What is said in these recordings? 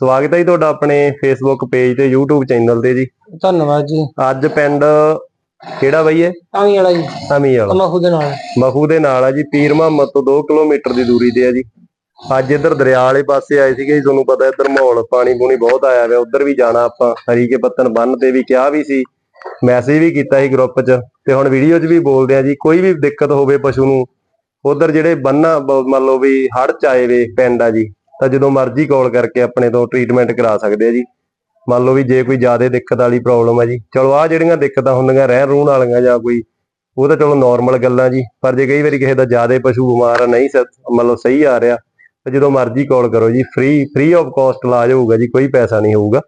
ਸਵਾਗਤ ਹੈ ਜੀ ਤੁਹਾਡਾ ਆਪਣੇ ਫੇਸਬੁੱਕ ਪੇਜ ਤੇ YouTube ਚੈਨਲ ਤੇ ਜੀ। ਧੰਨਵਾਦ ਜੀ। ਅੱਜ ਪਿੰਡ ਕਿਹੜਾ ਬਈ ਇਹ? ਆਵੀਂ ਵਾਲਾ ਜੀ। ਅਮੀ ਵਾਲਾ। ਤਮਾਕੂ ਦੇ ਨਾਲ। ਮਖੂ ਦੇ ਨਾਲ ਆ ਜੀ ਪੀਰ ਮੁਹੰਮਦ ਤੋਂ 2 ਕਿਲੋਮੀਟਰ ਦੀ ਦੂਰੀ ਤੇ ਆ ਜੀ। ਅੱਜ ਇੱਧਰ ਦਰਿਆ ਵਾਲੇ ਪਾਸੇ ਆਏ ਸੀਗੇ ਜੀ ਤੁਹਾਨੂੰ ਪਤਾ ਇੱਧਰ ਮਾਹੌਲ ਪਾਣੀ ਪੂਣੀ ਬਹੁਤ ਆਇਆ ਹੋਇਆ ਉੱਧਰ ਵੀ ਜਾਣਾ ਆਪਾਂ ਹਰੀਕੇ ਪੱਤਨ ਬੰਨ ਤੇ ਵੀ ਕਿਹਾ ਵੀ ਸੀ ਮੈਸੇਜ ਵੀ ਕੀਤਾ ਸੀ ਗਰੁੱਪ 'ਚ ਤੇ ਹੁਣ ਵੀਡੀਓ 'ਚ ਵੀ ਬੋਲਦੇ ਆ ਜੀ ਕੋਈ ਵੀ ਦਿੱਕਤ ਹੋਵੇ ਪਸ਼ੂ ਨੂੰ ਉਧਰ ਜਿਹੜੇ ਬੰਨਾ ਮੰਨ ਲਓ ਵੀ ਹੜ ਚ ਆਏ ਵੇ ਪਿੰਡ ਆ ਜੀ ਤਾਂ ਜਦੋਂ ਮਰਜ਼ੀ ਕਾਲ ਕਰਕੇ ਆਪਣੇ ਤੋਂ ਟ੍ਰੀਟਮੈਂਟ ਕਰਾ ਸਕਦੇ ਆ ਜੀ। ਮੰਨ ਲਓ ਵੀ ਜੇ ਕੋਈ ਜ਼ਿਆਦਾ ਦਿੱਕਤ ਵਾਲੀ ਪ੍ਰੋਬਲਮ ਹੈ ਜੀ। ਚਲੋ ਆ ਜਿਹੜੀਆਂ ਦਿੱਕਤਾਂ ਹੁੰਦੀਆਂ ਰਹਿਣ ਰੂਣ ਵਾਲੀਆਂ ਜਾਂ ਕੋਈ, ਉਹ ਤਾਂ ਚਲੋ ਨਾਰਮਲ ਗੱਲਾਂ ਜੀ। ਪਰ ਜੇ ਕਈ ਵਾਰੀ ਕਿਸੇ ਦਾ ਜ਼ਿਆਦਾ ਪਸ਼ੂ ਬਿਮਾਰ ਆ, ਨਹੀਂ ਸ- ਸਹੀ ਆ ਰਿਹਾ, ਤਾਂ ਜਦੋਂ ਮਰਜ਼ੀ ਕਾਲ ਕਰੋ ਜੀ। ਫ੍ਰੀ ਫ੍ਰੀ ਆਫ ਕਾਸਟ ਇਲਾਜ ਹੋਊਗਾ ਜੀ, ਕੋਈ ਪੈਸਾ ਨਹੀਂ ਹੋਊਗਾ।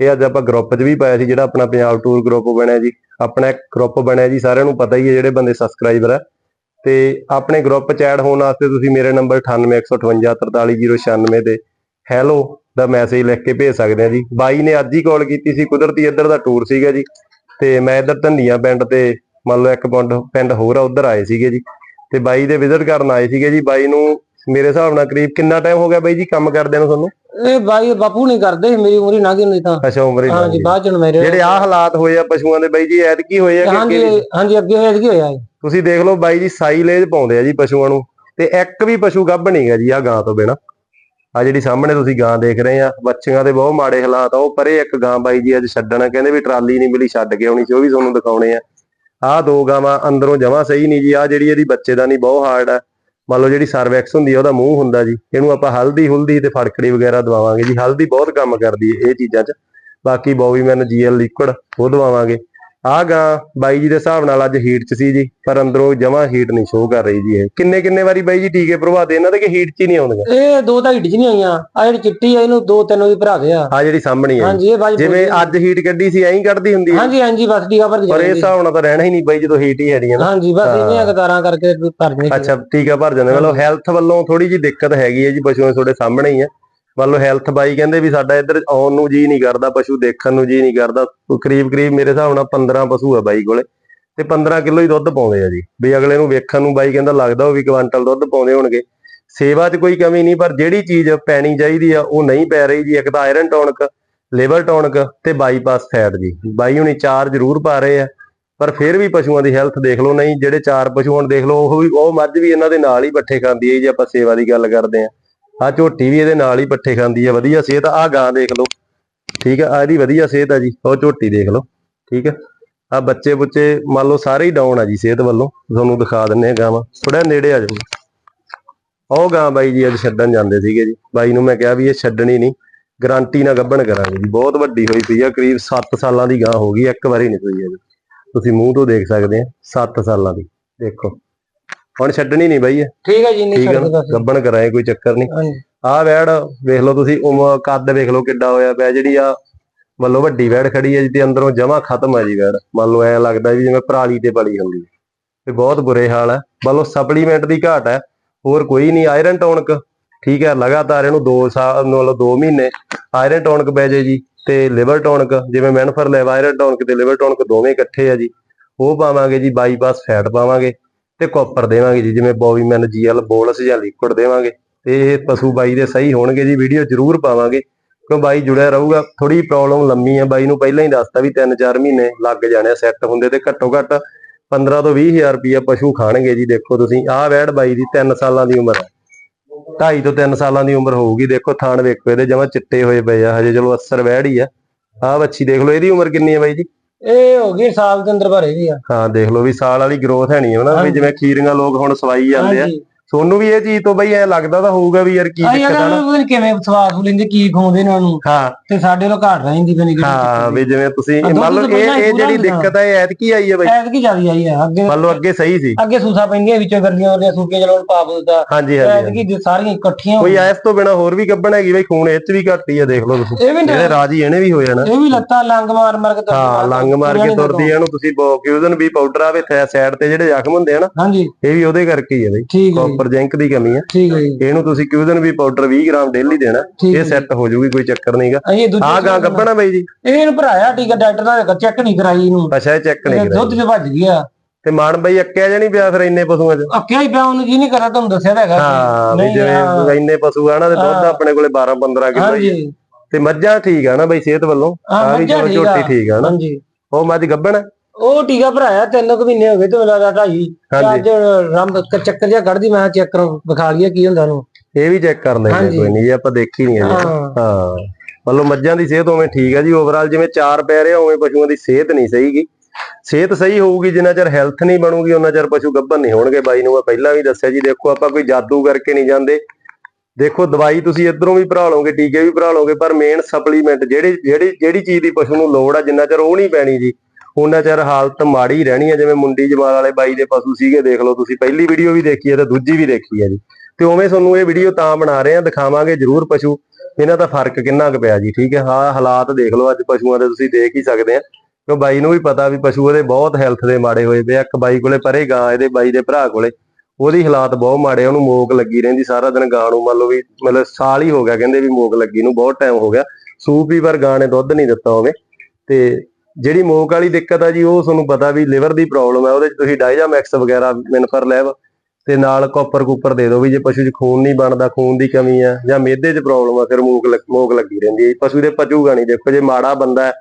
ਇਹ ਅੱਜ ਆਪਾਂ ਗਰੁੱਪ 'ਚ ਵੀ ਪਾਇਆ ਸੀ, ਜਿਹੜਾ ਆਪਣਾ ਪੰਜਾਬ ਟੂਰ ਗਰੁੱਪ ਬਣਿਆ ਜੀ। ਆਪਣਾ ਇੱਕ ਗਰੁੱਪ ਬਣਿਆ ਜੀ, ਸਾਰਿਆਂ ਨੂੰ ਪਤਾ ਹੀ ਹੈ ਜਿਹੜੇ ਬੰਦੇ ਸਬਸਕ੍ਰਾਈਬਰ ਆ। ਤੇ ਆਪਣੇ ਗਰੁੱਪ 'ਚ ਐਡ ਹੋਣ ਵਾਸਤੇ ਤੁਸੀਂ ਮੇਰੇ ਨੰਬਰ 9815543096 ਤੇ ਹੈਲੋ ਦਾ ਮੈਸੇਜ ਲਿਖ ਕੇ ਭੇਜ ਸਕਦੇ ਆ ਜੀ ਬਾਈ ਨੇ ਅੱਜ ਹੀ ਕਾਲ ਕੀਤੀ ਸੀ ਕੁਦਰਤੀ ਇੱਧਰ ਦਾ ਟੂਰ ਸੀਗਾ ਜੀ ਤੇ ਮੈਂ ਇੱਧਰ ਧੰਨੀਆਂ ਪਿੰਡ ਤੇ ਮੰਨ ਲਓ ਇੱਕ ਪਿੰਡ ਪਿੰਡ ਹੋਰ ਆ ਉੱਧਰ ਆਏ ਸੀਗੇ ਜੀ ਤੇ ਬਾਈ ਦੇ ਵਿਜ਼ਿਟ ਕਰਨ ਆਏ ਸੀਗੇ ਜੀ ਬਾਈ ਨੂੰ ਮੇਰੇ ਹਿਸਾਬ ਨਾਲ ਕਰੀਬ ਕਿੰਨਾ ਟਾਈਮ ਹੋ ਗਿਆ ਬਾਈ ਜੀ ਕੰਮ ਕਰਦਿਆਂ ਨੂੰ ਤੁਹਾਨੂੰ ਇਹ ਬਾਈ ਬਾਪੂ ਨਹੀਂ ਕਰਦੇ ਮੇਰੀ ਉਮਰ ਹੀ ਨਾ ਗਈ ਨਹੀਂ ਤਾਂ ਅੱਛਾ ਉਮਰ ਹੀ ਹਾਂਜੀ। ਬਾਅਦ ਚ ਮੇਰੇ ਜਿਹੜੇ ਆ ਹਾਲਾਤ ਹੋਏ ਆ ਪਸ਼ੂਆਂ ਦੇ ਬਾਈ ਜੀ ਐਤਕੀ ਹੋਏ ਆ ਕਿ ਹਾਂਜੀ? ਹਾਂਜੀ ਅੱਗੇ ਹੋਇਆ ਕੀ ਹੋਇਆ? ਤੁਸੀਂ ਦੇਖ ਲਓ ਬਾਈ ਜੀ ਸਾਈਲੇਜ ਪਾਉਂਦੇ ਆ ਜੀ ਪਸ਼ੂਆਂ ਨੂੰ, ਤੇ ਇੱਕ ਵੀ ਪਸ਼ੂ ਗੱਭ ਨਹੀਂ ਗਾ ਜੀ ਆ ਗਾਂ ਤੋਂ ਬਿਨਾ। ਆ ਜਿਹੜੀ ਸਾਹਮਣੇ ਤੁਸੀਂ ਗਾਂ ਦੇਖ ਰਹੇ ਆ ਬੱਚਿਆਂ ਦੇ ਬਹੁਤ ਮਾੜੇ ਹਾਲਾਤ ਆ, ਉਹ ਪਰੇ ਇੱਕ ਗਾਂ ਬਾਈ ਜੀ ਅੱਜ ਛੱਡਣਾ, ਕਹਿੰਦੇ ਵੀ ਟਰਾਲੀ ਨਹੀਂ ਮਿਲੀ, ਛੱਡ ਕੇ ਆਉਣੀ ਸੀ, ਉਹ ਵੀ ਤੁਹਾਨੂੰ ਦਿਖਾਉਣੇ ਆ। ਆਹ ਦੋ ਗਾਵਾਂ ਅੰਦਰੋਂ ਜਮਾ ਸਹੀ ਨਹੀਂ ਜੀ ਆ ਜਿਹੜੀ ਇਹਦੀ ਬੱਚੇਦਾਨੀ ਬਹੁਤ ਹਾਰਡ ਆ। ਮੰਨ ਲਓ ਜਿਹੜੀ ਸਰਵੈਕਸ ਹੁੰਦੀ ਆ, ਉਹਦਾ ਮੂੰਹ ਹੁੰਦਾ ਜੀ, ਇਹਨੂੰ ਆਪਾਂ ਹਲਦੀ ਹੁਲਦੀ ਤੇ ਫੜਕੜੀ ਵਗੈਰਾ ਦਵਾਵਾਂਗੇ ਜੀ, ਹਲਦੀ ਬਹੁਤ ਕੰਮ ਕਰਦੀ ਹੈ ਇਹ ਚੀਜ਼ਾਂ 'ਚ। ਬਾਕੀ ਬੋਵੀਮੈਨ ਜੀਐਲ ਲਿਕੁਇਡ ਉਹ ਦਵਾਵਾਂਗੇ। ਆਹ ਗਾਂ ਬਾਈ ਜੀ ਦੇ ਹਿਸਾਬ ਨਾਲ ਅੱਜ ਹੀਟ 'ਚ ਸੀ ਜੀ ਪਰ ਅੰਦਰੋਂ ਜਮਾ ਹੀਟ ਨਹੀਂ ਸ਼ੋ ਕਰ ਰਹੀ ਜੀ ਇਹ। ਕਿੰਨੇ ਕਿੰਨੇ ਵਾਰੀ ਬਾਈ ਜੀ ਟੀਕੇ ਭਰਵਾਦੇ ਇਹਨਾਂ ਦੇ ਕਿ ਹੀਟ 'ਚ ਹੀ ਨਹੀਂ ਆਉਂਦੀਆਂ? ਇਹ ਦੋ ਤਾਂ ਹਿੱਟ ਚ ਨਹੀਂ ਆਈਆਂ। ਆ ਜਿਹੜੀ ਚਿੱਟੀ ਆ ਇਹਨੂੰ ਦੋ ਤਿੰਨ ਵੀ ਭਰਾ ਦੇ ਆ। ਆ ਜਿਹੜੀ ਸਾਹਮਣੀ ਹੈ ਹਾਂਜੀ ਇਹ ਬਾਈ ਜਿਵੇਂ ਅੱਜ ਹੀਟ ਕੱਢੀ ਸੀ ਐਂ ਕੱਢਦੀ ਹੁੰਦੀ ਹੈ ਹਾਂਜੀ ਹਾਂਜੀ ਬਸ ਟੀਕਾ ਭਰ ਕੇ ਪਰ ਇਹ ਜਾਂਦੀ। ਹਿਸਾਬ ਨਾਲ ਤਾਂ ਰਹਿਣਾ ਹੀ ਨਹੀਂ ਬਾਈ ਜਦੋਂ ਹੀਟ ਹੀ ਹੈ ਨਾ। ਹਾਂਜੀ ਬਸ ਇਹਨੀਆਂ ਕਤਾਰਾਂ ਕਰਕੇ ਭਰ ਦਿੰਦੇ ਅੱਛਾ ਟੀਕਾ ਭਰ ਜਾਂਦੇ। ਮਤਲਬ ਹੈਲਥ ਵੱਲੋਂ ਥੋੜੀ ਜੀ ਦਿੱਕਤ ਹੈਗੀ ਹੈ ਜੀ ਪਸ਼ੂਆਂ ਤੁਹਾਡੇ ਸਾਹਮਣੇ ਹੀ ਹੈ ਮੰਨ ਲਓ ਹੈਲਥ ਬਾਈ ਕਹਿੰਦੇ ਵੀ ਸਾਡਾ ਇੱਧਰ ਆਉਣ ਨੂੰ ਜੀ ਨਹੀਂ ਕਰਦਾ, ਪਸ਼ੂ ਦੇਖਣ ਨੂੰ ਜੀ ਨਹੀਂ ਕਰਦਾ ਕਰੀਬ ਕਰੀਬ ਮੇਰੇ ਹਿਸਾਬ ਨਾਲ 15 ਪਸ਼ੂ ਆ ਬਾਈ ਕੋਲੇ ਤੇ 15 ਕਿਲੋ ਹੀ ਦੁੱਧ ਪਾਉਂਦੇ ਆ ਜੀ। ਵੀ ਅਗਲੇ ਨੂੰ ਵੇਖਣ ਨੂੰ ਬਾਈ ਕਹਿੰਦਾ ਲੱਗਦਾ ਉਹ ਵੀ ਕੁਆਂਟਲ ਦੁੱਧ ਪਾਉਂਦੇ ਹੋਣਗੇ। ਸੇਵਾ 'ਚ ਕੋਈ ਕਮੀ ਨਹੀਂ, ਪਰ ਜਿਹੜੀ ਚੀਜ਼ ਪੈਣੀ ਚਾਹੀਦੀ ਆ, ਉਹ ਨਹੀਂ ਪੈ ਰਹੀ ਜੀ। ਇੱਕ ਤਾਂ ਆਇਰਨ ਟੌਨਕ ਲੇਬਰ ਟੌਨਕ ਤੇ ਬਾਈਪਾਸ ਫੈਟ ਜੀ। ਬਾਈ ਹੁਣੀ ਚਾਰ ਜ਼ਰੂਰ ਪਾ ਰਹੇ ਆ, ਪਰ ਫਿਰ ਵੀ ਪਸ਼ੂਆਂ ਦੀ ਹੈਲਥ ਦੇਖ ਲਓ ਨਹੀਂ, ਜਿਹੜੇ ਚਾਰ ਪਸ਼ੂ ਹੁਣ ਦੇਖ ਲਓ, ਉਹ ਵੀ ਉਹ ਮੱਝ ਵੀ ਇਹਨਾਂ ਦੇ ਨਾਲ ਹੀ ਪੱਠੇ ਖਾਂਦੀ ਹੈ ਜੇ ਆਪਾਂ ਸੇਵਾ ਦੀ ਗੱਲ ਕਰਦੇ ਆ। ਆ ਝੋਟੀ ਵੀ ਇਹਦੇ ਨਾਲ ਹੀ ਪੱਠੇ ਖਾਂਦੀ ਆ, ਵਧੀਆ ਸਿਹਤ ਆ ਗਾਂ ਦੇਖ ਲਓ। ਠੀਕ ਆ, ਆਹ ਇਹਦੀ ਵਧੀਆ ਸਿਹਤ ਆ ਜੀ, ਉਹ ਝੋਟੀ ਦੇਖ ਲਓ, ਠੀਕ ਆ। ਆ ਬੱਚੇ ਬੁੱਚੇ, ਮੰਨ ਲਓ ਸਾਰੇ ਹੀ ਡਾਊਨ ਆ ਜੀ ਸਿਹਤ ਵੱਲੋਂ, ਤੁਹਾਨੂੰ ਦਿਖਾ ਦਿੰਨੇ ਆ ਗਾਵਾਂ ਥੋੜਾ ਨੇੜੇ ਆ ਜਾਓ ਉਹ ਗਾਂ ਬਾਈ ਜੀ ਅੱਜ ਛੱਡਣ ਜਾਂਦੇ ਸੀਗੇ ਜੀ, ਬਾਈ ਨੂੰ ਮੈਂ ਕਿਹਾ ਵੀ ਇਹ ਛੱਡਣੀ ਨਹੀਂ ਗਾਰੰਟੀ ਨਾਲ ਗੱਭਣ ਕਰਾਂਗੇ ਜੀ, ਬਹੁਤ ਵੱਡੀ ਹੋਈ ਪਈ ਆ, ਕਰੀਬ 7 ਸਾਲਾਂ ਦੀ ਗਾਂ ਹੋ ਗਈ, ਇੱਕ ਵਾਰੀ ਨਹੀਂ ਸੂਈ ਹੈ ਜੀ। ਤੁਸੀਂ ਮੂੰਹ ਤੋਂ ਦੇਖ ਸਕਦੇ ਆ 7 ਸਾਲਾਂ ਦੀ, ਦੇਖੋ। ਹੁਣ ਛੱਡਣੀ ਨਹੀਂ ਬਾਈ। ਇਹ ਠੀਕ ਹੈ ਜੀ ਨਹੀਂ ਠੀਕ ਹੈ ਛੱਡ ਨਾ ਗੱਭਣ ਕਰਾਏ ਕੋਈ ਚੱਕਰ ਨਹੀਂ। ਹਾਂਜੀ। ਆਹ ਵੈੜ ਵੇਖ ਲਓ ਤੁਸੀਂ ਉਮਰ ਕੱਦ ਵੇਖ ਲਓ ਕਿੱਡਾ ਹੋਇਆ ਪਿਆ ਜਿਹੜੀ ਆ ਮੰਨ ਲਓ ਵੱਡੀ ਵੈੜ ਖੜੀ ਹੈ ਜੀ ਤੇ ਅੰਦਰੋਂ ਜਮਾ ਖਤਮ ਹੈ ਜੀ ਵੈੜ। ਮੰਨ ਲਓ ਐ ਲੱਗਦਾ ਵੀ ਜਿਵੇਂ ਪਰਾਲੀ ਤੇ ਪਲੀ ਹੁੰਦੀ ਹੈ। ਤੇ ਬਹੁਤ ਬੁਰੇ ਹਾਲ ਹੈ ਮੰਨ ਲਓ ਸਪਲੀਮੈਂਟ ਦੀ ਘਾਟ ਹੈ ਹੋਰ ਕੋਈ ਨਹੀਂ ਆਇਰਨ ਟੌਨਕ। ਠੀਕ ਹੈ ਲਗਾਤਾਰ ਇਹਨੂੰ 2 ਸਾਲ ਮਤਲਬ 2 ਮਹੀਨੇ ਆਇਰਨ ਟੌਨਕ ਪੈ ਜੇ ਜੀ ਤੇ ਲਿਵਰ ਟੌਨਕ ਜਿਵੇਂ ਮੈਨਫਰ ਲੈਵ ਆਇਰਨ ਟੌਨਕ ਤੇ ਲਿਵਰ ਟੌਨਕ ਦੋਵੇਂ ਇਕੱਠੇ ਆ ਜੀ। ਉਹ ਪਾਵਾਂਗੇ ਜੀ ਬਾਈਪਾਸ ਫੈਟ ਪਾਵਾਂਗੇ। ਤੇ ਕਾਪਰ ਦੇਵਾਂਗੇ ਜੀ, ਜਿਵੇਂ ਬੋਵੀਮੈਨ ਜੀਐਲ ਬੋਲਸ ਜਾਂ ਲਿਕੁਇਡ ਦੇਵਾਂਗੇ। ਤੇ ਇਹ ਪਸ਼ੂ ਬਾਈ ਦੇ ਸਹੀ ਹੋਣਗੇ ਜੀ ਵੀਡੀਓ ਜ਼ਰੂਰ ਪਾਵਾਂਗੇ। ਕਿਉਂ ਬਾਈ ਜੁੜਿਆ ਰਹੂਗਾ ਥੋੜੀ ਪ੍ਰੋਬਲਮ ਲੰਮੀ ਹੈ ਬਾਈ ਨੂੰ ਪਹਿਲਾਂ ਹੀ ਦੱਸਤਾ ਵੀ 3-4 ਮਹੀਨੇ ਲੱਗ ਜਾਣੇ ਸੈੱਟ ਹੁੰਦੇ ਤੇ ਘੱਟੋ ਘੱਟ 15 ਤੋਂ 20000 ਰੁਪਇਆ ਪਸ਼ੂ ਖਾਣਗੇ ਜੀ। ਦੇਖੋ ਤੁਸੀਂ, ਆਹ ਵੈੜ ਬਾਈ ਦੀ 3 ਸਾਲਾਂ ਦੀ ਉਮਰ ਹੈ 2.5 ਤੋਂ 3 ਸਾਲਾਂ ਦੀ ਉਮਰ ਹੋਊਗੀ। ਦੇਖੋ ਥਾਣ ਵੇਖੋ, ਇਹਦੇ ਜਮਾ ਚਿੱਟੇ ਹੋਏ ਪਏ ਆ, ਹਜੇ ਚਲੋ ਅਸਰ ਵੈੜ ਹੀ ਆ। ਆਹ ਬੱਚੀ ਦੇਖ ਲਓ, ਇਹਦੀ ਉਮਰ ਕਿੰਨੀ ਹੈ ਬਾਈ ਜੀ? ਇਹ ਹੋ ਗਈ ਸਾਲ ਦੇ ਅੰਦਰ ਭਰੇ ਵੀ ਆ। ਹਾਂ ਦੇਖ ਲਓ ਵੀ ਸਾਲ ਵਾਲੀ ਗਰੋਥ ਹੈ ਨਹੀਂ ਹੈ ਨਾ ਵੀ। ਜਿਵੇਂ ਖੀਰੀਆਂ ਲੋਕ ਹੁਣ ਸਵਾਈ ਜਾਂਦੇ ਆ। ਸੋਨੂੰ ਵੀ ਇਹ ਚੀਜ਼ ਤੋਂ ਬਈ ਐ ਲੱਗਦਾ ਤਾਂ ਹੋਊਗਾ ਵੀ ਯਾਰ ਕੀ ਆ ਦਿੱਕਤ ਆ ਨਾ। ਪਤਾ ਨੀ ਕਿਵੇਂ ਸਵਾਸ ਲੈਂਦੇ ਕੀ ਖਵਾਉਂਦੇ ਇਹਨਾਂ ਨੂੰ ਹਾਂ। ਤੇ ਸਾਡੇ ਤੋਂ ਘਾਟ ਰਹਿੰਦੀ ਬਣੀ ਹਾਂ ਵੀ ਜਿਵੇਂ ਤੁਸੀਂ ਹਾਂ, ਮੰਨ ਲਓ ਇਹ ਇਹ ਜਿਹੜੀ। ਦਿੱਕਤ ਹੈ ਇਹ ਐਤਕੀ ਆਈ ਹੈ ਬਈ। ਐਤ ਕੀ ਜ਼ਿਆਦਾ ਆਈ ਆ। ਅੱਗੇ ਮੰਨ ਲਓ ਅੱਗੇ ਸਹੀ ਸੀ। ਅੱਗੇ ਸੂਸਾ ਪੈਂਦੀਆਂ ਵਿੱਚੋਂ ਗਰਲੀਆਂ ਉਹਦੀਆਂ ਸੂਕੀਆਂ ਚਲਾਉਣ ਪਾਪ ਦਿੱਤਾ ਹਾਂਜੀ ਹਾਂਜੀ ਕੀ ਸਾਰੀਆਂ ਇਕੱਠੀਆਂ ਕੋਈ ਇਸ ਤੋਂ ਬਿਨਾ ਹੋਰ ਵੀ ਗੱਬਣ ਹੈਗੀ ਬਈ ਖੂਨ ਇਹ ਚ ਵੀ ਘੱਟ ਹੀ ਆ ਦੇਖ ਲਓ ਤੁਸੀਂ। ਇਹਦੇ ਰਾਜੀ ਇਹਨੇ ਵੀ ਹੋ ਜਾਣਾ। ਇਹ ਵੀ ਲੱਤਾਂ ਲੰਗ ਮਾਰ ਮਾਰ ਕੇ ਤੁਰਦੀ ਹਾਂ ਆ, ਲੰਗ ਮਾਰ ਕੇ ਤੁਰਦੀ ਆ ਇਹਨੂੰ ਤੁਸੀਂ ਬੋਕਿਊਜ਼ਨ ਵੀ ਪਾਊਡਰ ਆਵੇ ਸਾਈਡ ਤੇ ਜਿਹੜੇ ਜ਼ਖਮ ਹੁੰਦੇ ਆ ਨਾ ਹਾਂਜੀ। ਇਹ ਵੀ ਉਹਦੇ ਕਰਕੇ ਹੀ ਆ ਬਈ। ਠੀਕ ਹੈ ਕਾਪਰ ਜ਼ਿੰਕ ਦੀ ਕਮੀ ਆ। ਠੀਕ ਹੈ ਜੀ। ਇਹਨੂੰ ਤੁਸੀਂ ਕਿਊਜ਼ਨ ਵੀ ਪਾਊਡਰ 20 ਗ੍ਰਾਮ ਡੇਲੀ ਦੇਣਾ ਠੀਕ ਇਹ ਹੈ ਸੈੱਟ ਹੋ ਜਾਊਗੀ ਕੋਈ ਚੱਕਰ ਨਹੀਂਗਾ ਆਹ ਗਾਂ ਗੱਬਣਾ ਬਈ ਜੀ। ਇਹ ਇਹਨੂੰ ਭਰਾਇਆ ਟੀਕਾ ਡਾਕਟਰ ਦਾ ਚੈੱਕ ਨਹੀਂ ਕਰਾਈ ਇਹਨੂੰ। ਅੱਛਾ ਇਹ ਚੈੱਕ ਨਹੀਂ ਕਰਾਈ ਦੁੱਧ ਚ ਭੱਜ ਗਿਆ। ਤੇ ਮਾਨ ਬਈ ਅੱਕਿਆ ਜਾਂ ਨਹੀਂ ਪਿਆ ਫਿਰ ਇੰਨੇ ਪਸ਼ੂਆਂ 'ਚ? ਅੱਕਿਆ ਹੀ ਪਿਆ ਉਹਨੂੰ ਜੀ ਨਹੀਂ ਕਰਾ ਤੁਹਾਨੂੰ ਦੱਸਿਆ ਤਾਂ ਹੈਗਾ ਹਾਂ ਵੀ ਨਹੀਂ, ਜਿਵੇਂ ਇੰਨੇ ਪਸ਼ੂ ਆ ਨਾ ਤੇ ਦੁੱਧ ਹਾਂ। ਆਪਣੇ ਕੋਲੇ 12 15 ਕਿਲੋ ਹੀ ਆ। ਹਾਂਜੀ। ਤੇ ਮੱਝਾਂ ਠੀਕ ਆ ਨਾ ਬਈ ਸਿਹਤ ਵੱਲੋਂ? ਹਾਂ, ਆਹ ਵੀ ਚਲੋ ਠੀਕ ਆ। ਝੋਟੀ ਠੀਕ ਆ ਨਾ। ਹਾਂਜੀ। ਉਹ ਮੱਝ ਗੱਬਣ ਆ? ਉਹ ਟੀਕਾ ਭਰਾਇਆ ਤਿੰਨ ਕੁ ਮਹੀਨੇ ਹੋ ਗਏ ਤੇ ਮੇਰਾ ਢਾਈ ਹਾਂਜੀ। ਅੱਜ ਰੰਬ ਕ- ਚੱਕਰ ਜਿਹਾ ਕੱਢਦੀ ਮੈਂ ਚੈੱਕ ਕਰ ਵਿਖਾ ਲਈਏ ਕੀ ਹੁੰਦਾ ਨੂੰ ਇਹ ਵੀ ਚੈੱਕ ਕਰ ਲੈਂਦੇ ਹਾਂਜੀ। ਕੋਈ ਨਹੀਂ ਇਹ ਆਪਾਂ ਦੇਖੀ ਨਹੀਂ ਅਜੇ ਹਾਂ। ਹਾਂ। ਮਤਲਬ ਮੱਝਾਂ ਦੀ ਸਿਹਤ ਉਵੇਂ ਠੀਕ ਆ ਜੀ ਓਵਰਆਲ ਜਿਵੇਂ ਚਾਰ ਪੈ ਰਿਹਾ ਉਵੇਂ ਪਸ਼ੂਆਂ ਦੀ ਸਿਹਤ ਨਹੀਂ ਸਹੀਗੀ। ਸਿਹਤ ਸਹੀ ਹੋਊਗੀ ਜਿੰਨਾ ਚਿਰ ਹੈਲਥ ਨਹੀਂ ਬਣੂਗੀ ਉਹਨਾਂ ਚਿਰ ਪਸ਼ੂ ਗੱਭਣ ਨਹੀਂ ਹੋਣਗੇ। ਬਾਈ ਨੂੰ ਮੈਂ ਪਹਿਲਾਂ ਵੀ ਦੱਸਿਆ ਜੀ ਦੇਖੋ ਆਪਾਂ ਕੋਈ ਜਾਦੂ ਕਰਕੇ ਨਹੀਂ ਜਾਂਦੇ। ਦੇਖੋ ਦਵਾਈ ਤੁਸੀਂ ਇਧਰੋਂ ਵੀ ਭਰਾ ਲਓਗੇ ਟੀਕੇ ਵੀ ਭਰਾ ਲਓਗੇ ਪਰ ਮੇਨ ਸਪਲੀਮੈਂਟ ਜਿਹੜੀ ਜਿਹੜੀ ਜਿਹੜੀ ਚੀਜ਼ ਦੀ ਪਸ਼ੂ ਨੂੰ ਲੋੜ ਆ ਜਿੰਨਾ ਚਿਰ ਉਹ ਨਹੀਂ ਪੈਣੀ ਜੀ ਉਹਨਾਂ ਚਿਰ ਹਾਲਤ ਮਾੜੀ ਰਹਿਣੀ ਹੈ ਜਿਵੇਂ ਮੁੰਡੀ ਜਮਾਲ ਵਾਲੇ ਬਾਈ ਦੇ ਪਸ਼ੂ ਸੀਗੇ ਦੇਖ ਲਓ ਤੁਸੀਂ। ਪਹਿਲੀ ਵੀਡੀਓ ਵੀ ਦੇਖੀ ਹੈ ਤੇ ਦੂਜੀ ਵੀ ਦੇਖੀ ਹੈ ਜੀ। ਤੇ ਉਵੇਂ ਤੁਹਾਨੂੰ ਇਹ ਵੀਡੀਓ ਤਾਂ ਬਣਾ ਰਹੇ ਆ ਦਿਖਾਵਾਂਗੇ ਜ਼ਰੂਰ ਪਸ਼ੂ। ਇਹਨਾਂ ਦਾ ਫ਼ਰਕ ਕਿੰਨਾ ਕੁ ਪਿਆ ਜੀ ਠੀਕ ਹੈ? ਹਾਂ ਹਾਲਾਤ ਦੇਖ ਲਓ ਅੱਜ ਪਸ਼ੂਆਂ ਦੇ ਤੁਸੀਂ ਦੇਖ ਹੀ ਸਕਦੇ ਆ ਕਿਉਂ ਬਾਈ ਨੂੰ ਵੀ ਪਤਾ ਵੀ ਪਸ਼ੂ ਉਹਦੇ ਬਹੁਤ ਹੈਲਥ ਦੇ ਮਾੜੇ ਹੋਏ ਪਏ ਆ। ਇੱਕ ਬਾਈ ਕੋਲੇ ਪਰੇ ਗਾਂ ਇਹਦੇ ਬਾਈ ਦੇ ਭਰਾ ਕੋਲੇ। ਉਹਦੀ ਹਾਲਾਤ ਬਹੁਤ ਮਾੜੇ ਆ, ਉਹਨੂੰ ਮੋਕ ਲੱਗੀ ਰਹਿੰਦੀ ਸਾਰਾ ਦਿਨ ਗਾਂ ਨੂੰ। ਮੰਨ ਲਓ ਵੀ ਮਤਲਬ ਸਾਲ ਹੀ ਹੋ ਗਿਆ ਕਹਿੰਦੇ ਵੀ ਮੋਕ ਲੱਗੀ ਨੂੰ ਬਹੁਤ ਟਾਈਮ ਹੋ ਗਿਆ। ਸੂਪ ਵੀ ਪਰ ਗਾਂ ਨੇ ਦੁੱਧ ਨਹੀਂ ਦਿੱਤਾ ਹੋਵੇ। ਤੇ ਜਿਹੜੀ ਮੋਕ ਵਾਲੀ ਦਿੱਕਤ ਆ ਜੀ ਉਹ ਤੁਹਾਨੂੰ ਪਤਾ ਵੀ ਲਿਵਰ ਦੀ ਪ੍ਰੋਬਲਮ ਹੈ ਉਹਦੇ ਚ ਤੁਸੀਂ ਡਾਇਜਾਮੈਕਸ ਵਗੈਰਾ ਮਿਨਫਰ ਲੈਵ ਤੇ ਨਾਲ ਕਾਪਰ ਕੂਪਰ ਦੇ ਦਿਓ ਵੀ ਜੇ ਪਸ਼ੂ 'ਚ ਖੂਨ ਨਹੀਂ ਬਣਦਾ ਖੂਨ ਦੀ ਕਮੀ ਆ ਜਾਂ ਮਿਹਦੇ 'ਚ ਪ੍ਰੋਬਲਮ ਆ ਫਿਰ ਮੋਕ ਮੋਕ ਲੱਗੀ ਰਹਿੰਦੀ ਹੈ ਪਸ਼ੂ ਦੇ ਪਚੂਗਾ ਨਹੀਂ ਦੇਖੋ ਜੇ ਮਾੜਾ ਬੰਦਾ ਹੈ,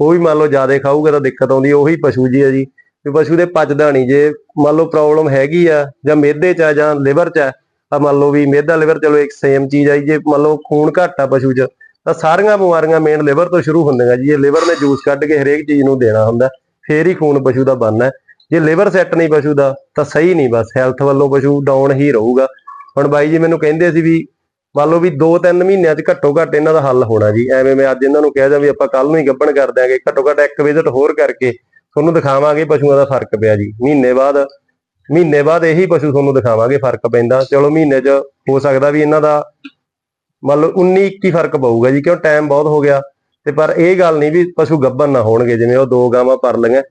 ਉਹ ਵੀ ਮੰਨ ਲਓ ਜ਼ਿਆਦਾ ਖਾਊਗਾ ਤਾਂ ਦਿੱਕਤ ਆਉਂਦੀ ਉਹੀ ਪਸ਼ੂ ਜੀ ਹੈ ਜੀ। ਵੀ ਪਸ਼ੂ ਦੇ ਪਚਦਾ ਨਹੀਂ ਜੇ ਮੰਨ ਲਓ ਪ੍ਰੋਬਲਮ ਹੈਗੀ ਆ ਜਾਂ ਮਿਹਦੇ 'ਚ ਆ ਜਾਂ ਲਿਵਰ 'ਚ ਆ ਤਾਂ ਮੰਨ ਲਓ ਵੀ ਮਿਹਦਾ ਲਿਵਰ ਚਲੋ ਇੱਕ ਸੇਮ ਚੀਜ਼ ਆ ਜੀ, ਜੇ ਮੰਨ ਲਓ ਖੂਨ ਘੱਟ ਆ ਪਸ਼ੂ 'ਚ ਤਾਂ ਸਾਰੀਆਂ ਬਿਮਾਰੀਆਂ ਮੇਨ ਲਿਵਰ ਤੋਂ ਸ਼ੁਰੂ ਹੁੰਦੀਆਂ ਜੀ। ਇਹ ਲਿਵਰ ਨੇ ਜੂਸ ਕੱਢ ਕੇ ਹਰੇਕ ਚੀਜ਼ ਨੂੰ ਦੇਣਾ ਹੁੰਦਾ। ਫੇਰ ਹੀ ਖੂਨ ਪਸ਼ੂ ਦਾ ਬਣਨਾ। ਜੇ ਲਿਵਰ ਸੈੱਟ ਨਹੀਂ ਪਸ਼ੂ ਦਾ, ਤਾਂ ਸਹੀ ਨਹੀਂ ਬਸ। ਹੈਲਥ ਵੱਲੋਂ ਪਸ਼ੂ ਡਾਊਨ ਹੀ ਰਹੂਗਾ। ਹੁਣ ਬਾਈ ਜੀ ਮੈਨੂੰ ਕਹਿੰਦੇ ਸੀ ਵੀ, ਮੰਨ ਲਓ ਵੀ 2-3 ਮਹੀਨਿਆਂ 'ਚ ਘੱਟੋ ਘੱਟ ਇਹਨਾਂ ਦਾ ਹੱਲ ਹੋਣਾ ਜੀ। ਐਵੇਂ ਮੈਂ ਅੱਜ ਇਹਨਾਂ ਨੂੰ ਕਹਿ ਦਿਆਂ ਵੀ ਆਪਾਂ ਕੱਲ ਨੂੰ ਹੀ ਗੱਬਣ ਕਰ ਦਿਆਂਗੇ। ਘੱਟੋ ਘੱਟ ਇੱਕ ਵਿਜ਼ਿਟ ਹੋਰ ਕਰਕੇ ਤੁਹਾਨੂੰ ਦਿਖਾਵਾਂਗੇ ਪਸ਼ੂਆਂ ਦਾ ਫ਼ਰਕ ਪਿਆ ਜੀ। ਮਹੀਨੇ ਬਾਅਦ ਮਹੀਨੇ ਬਾਅਦ ਇਹੀ ਪਸ਼ੂ ਤੁਹਾਨੂੰ ਦਿਖਾਵਾਂਗੇ ਫ਼ਰਕ ਪੈਂਦਾ। ਚਲੋ ਮਹੀਨੇ 'ਚ ਹੋ ਸਕਦਾ ਵੀ ਇਹਨਾਂ ਦਾ ਮੰਨ ਲਓ 19 21 ਫ਼ਰਕ ਪਊਗਾ ਜੀ ਕਿਉਂ ਟਾਈਮ ਬਹੁਤ ਹੋ ਗਿਆ। ਤੇ ਪਰ ਇਹ ਗੱਲ ਨਹੀਂ ਵੀ ਪਸ਼ੂ ਗੱਭਣ ਨਾ ਹੋਣਗੇ ਜਿਵੇਂ ਉਹ ਦੋ ਗਾਵਾਂ ਪਰ ਲਈਆਂ।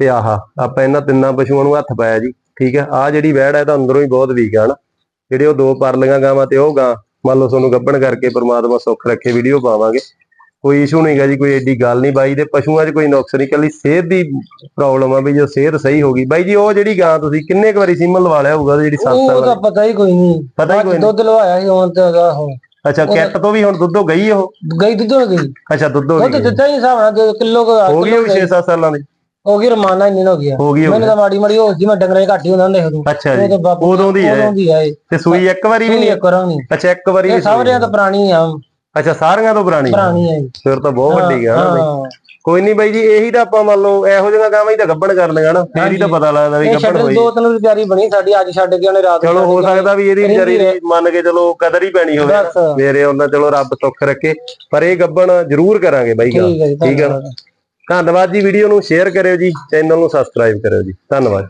ਤੇ ਆਹਾ ਆਪਾਂ ਇਹਨਾਂ ਤਿੰਨਾਂ ਪਸ਼ੂਆਂ ਨੂੰ ਹੱਥ ਪਾਇਆ ਜੀ ਠੀਕ ਹੈ। ਆ ਜਿਹੜੀ ਵੈੜ ਹੈ ਤਾਂ ਅੰਦਰੋਂ ਹੀ ਬਹੁਤ ਵੀਕ ਆ ਨਾ ਜਿਹੜੇ ਉਹ ਦੋ ਪਰ ਲਈਆਂ ਗਾਵਾਂ ਤੇ ਉਹ ਗਾਂ ਮੰਨ ਲਓ ਤੁਹਾਨੂੰ ਗੱਭਣ ਕਰਕੇ ਪ੍ਰਮਾਤਮਾ ਸੁੱਖ ਰੱਖੇ ਵੀਡੀਓ ਪਾਵਾਂਗੇ। ਕੋਈ ਇਸ਼ੂ ਨਹੀਂਗਾ ਜੀ ਕੋਈ ਐਡੀ ਗੱਲ ਨਹੀਂ ਬਾਈ ਦੇ ਪਸ਼ੂਆਂ 'ਚ ਕੋਈ ਨੁਕਸ ਨਹੀਂ। ਕੱਲੀ ਸਿਹਤ ਦੀ ਪ੍ਰੋਬਲਮ ਆ ਵੀ ਜੋ ਸਿਹਤ ਸਹੀ ਹੋ ਗਈ। ਬਾਈ ਜੀ ਉਹ ਜਿਹੜੀ ਗਾਂ ਤੁਸੀਂ ਕਿੰਨੇ ਕੁ ਵਾਰੀ ਸੀਮਨ ਲਵਾ ਲਿਆ ਹੋਊਗਾ ਜਿਹੜੀ ਸੱਤ ਉਹ ਤਾਂ ਪਤਾ ਹੀ ਕੋਈ ਨਹੀਂ। ਪਤਾ ਹੀ ਕੋਈ ਨਹੀਂ। ਦੁੱਧ ਲਵਾਇਆ ਸੀ ਹੁਣ ਤੇ ਉਹਦਾ ਅੱਛਾ ਕਿੱਟ ਤੋਂ ਵੀ ਹੁਣ ਦੁੱਧੋਂ ਗਈ ਉਹ? ਗਈ ਦੁੱਧ ਹੋ ਗਈ। ਅੱਛਾ ਦੁੱਧੋਂ ਦੁੱਧ ਗਈ। ਦਿੱਤਾ ਹੀ ਹਿਸਾਬ ਨਾਲ ਕਿਲੋ ਹੋ ਗਈ ਉਹ 6-7 ਸਾਲਾਂ ਦੀ? ਹੋ ਗਈ ਰਮਾਨਾ ਇੰਨੀ ਹੋ ਗਿਆ ਹੋ ਗਈ ਹੋ ਮੈਨੂੰ ਤਾਂ ਮਾੜੀ ਮਾੜੀ ਹੋ ਗਈ ਮੈਂ ਡੰਗਰਾਂ ਘੱਟ ਹੀ ਹੁੰਦਾ ਹੁੰਦਾ ਉਦੋਂ। ਅੱਛਾ ਜੀ। ਉਦੋਂ ਦੀ ਹੈ। ਹੈ। ਤੇ ਸੂਈ ਇੱਕ ਵਾਰੀ ਵੀ ਨਹੀਂ? ਨਹੀਂ ਕਰਾਂ ਨਹੀਂ। ਅੱਛਾ ਇੱਕ ਵਾਰੀ ਸਾਰਿਆਂ ਤੋਂ ਪੁਰਾਣੀ ਆ। ਅੱਛਾ ਸਾਰੀਆਂ ਤੋਂ ਪੁਰਾਣੀ ਪੁਰਾਣੀ ਜੀ। ਫਿਰ ਤਾਂ ਬਹੁਤ ਵੱਡੀ ਗਾ ਨਾ ਬਈ। ਹਾਂ। ਕੋਈ ਨਹੀਂ ਬਾਈ ਜੀ ਇਹੀ ਤਾਂ ਆਪਾਂ ਮੰਨ ਲਓ ਇਹੋ ਜਿਹੀਆਂ ਗਾਵਾਂ ਹੀ ਤਾਂ ਗੱਭਣ ਕਰ ਲਈਆਂ ਨਾ। ਫੇਰ ਹੀ ਤਾਂ ਪਤਾ ਲੱਗਦਾ ਵੀ ਛੱਡ ਹੋਈ। ਦੋ ਤਿੰਨ ਤਿਆਰੀ ਬਣੀ ਸਾਡੀ ਅੱਜ ਛੱਡ ਕੇ ਉਹਨੇ ਰਾਤ ਚਲੋ ਹੋ ਸਕਦਾ ਵੀ ਇਹਦੀ ਵਿਚਾਰੀ ਦੀ ਮੰਨ ਕੇ ਚਲੋ ਕਦਰ ਹੀ ਪੈਣੀ ਹੋਵੇ। ਮੇਰੇ ਉਹਨਾਂ ਚਲੋ ਰੱਬ ਸੁੱਖ ਰੱਖੇ ਪਰ ਇਹ ਗੱਭਣ ਜ਼ਰੂਰ ਕਰਾਂਗੇ ਬਾਈ ਠੀਕ ਹੈ ਜੀ ਠੀਕ ਹੈ ਨਾ? ਧੰਨਵਾਦ। ਧੰਨਵਾਦ ਜੀ ਵੀਡੀਓ ਨੂੰ ਸ਼ੇਅਰ ਕਰਿਓ ਜੀ ਚੈਨਲ ਨੂੰ ਸਬਸਕ੍ਰਾਈਬ ਕਰਿਓ ਜੀ। ਧੰਨਵਾਦ।